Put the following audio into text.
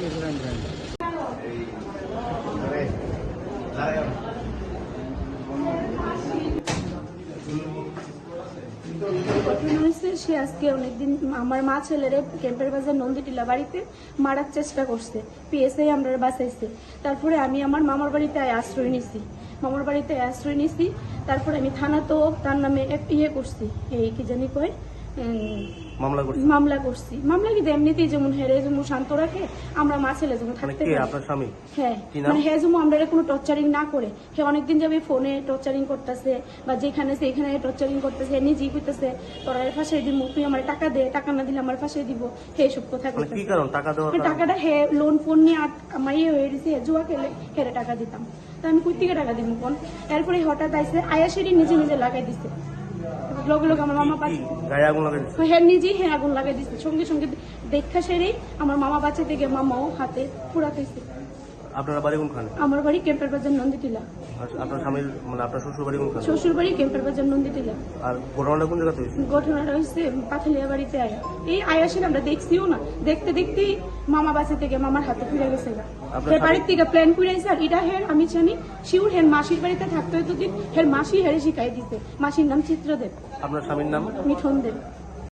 সে আজকে অনেকদিন আমার মা ছেলেরে ক্যাম্পের বাজার নন্দীটিলা বাড়িতে মারার চেষ্টা করছে। পিএসআই আমরা বাঁচাইছে। তারপরে আমি আমার মামার বাড়িতে আশ্রয় নিছি। মামার বাড়িতে আশ্রয় নিছি। তারপরে আমি থানা তো তার নামে ইয়ে করছি। এই কি জানি কয়? মামলা করছে? মামলা করছি। মামলা কিন্তু এমনিতেই যেমন হেরে যেমন শান্ত রাখে আমরা মা ছেলে যেমন মানে থাকতে পারি। আপনার স্বামী? হ্যাঁ। মানে হ্যাঁ যেমন আমরা কোনো টর্চারিং না করে। হে অনেকদিন যাবে ফোনে টর্চারিং করতেছে বা যেখানে সেখানে টর্চারিং করতেছে নিজেই করতেছে তোরা এর ফাঁসে দিব তুই আমার টাকা দে টাকা না দিলে আমার ফাঁসে দিব। হে সব কথা মানে কি কারণ? টাকা দেওয়ার টাকাটা হে লোন ফোন নিয়ে আমার ইয়ে হয়ে গেছে জুয়া খেলে হেরে টাকা দিতাম। তো আমি কই থেকে টাকা দিব কোন এরপরে হঠাৎ আইসে আয়াসেরই নিজে নিজে লাগাই দিছে। আমার মামা কি পাশে গায়ে আগুন লাগাই দিচ্ছে? হ্যাঁ নিজেই হ্যাঁ আগুন লাগাই দিচ্ছে সঙ্গে সঙ্গে দেখা সেরেই আমার মামা বাচ্চা থেকে মামাও হাতে পুরাতেছে আপনারা বাড়ি কোনখানে? আমার বাড়ি বাজার নন্দীটিলা। আর আপনার স্বামীর মানে আপনার শ্বশুর বাড়ি কোনখানে? শ্বশুর বাড়ি বাজার নন্দীটিলা। আর ঘটনাটা কোন জায়গাতে হয়েছে ঘটনাটা হয়েছে পাথালিয়া বাড়িতে আয়া। এই আয়াসের আমরা দেখছিও না। দেখতে দেখতেই মামা বাসা থেকে মামার হাতে ফিরে গেছে। হের বাড়ির থেকে প্ল্যান করে এটা হের আমি জানি শিউর হের মাসির বাড়িতে থাকতে হইতো দিন হের মাসি হেরে শিখাই দিতে মাসির নাম চিত্রদেব। আপনার স্বামীর নাম? মিঠন দেব।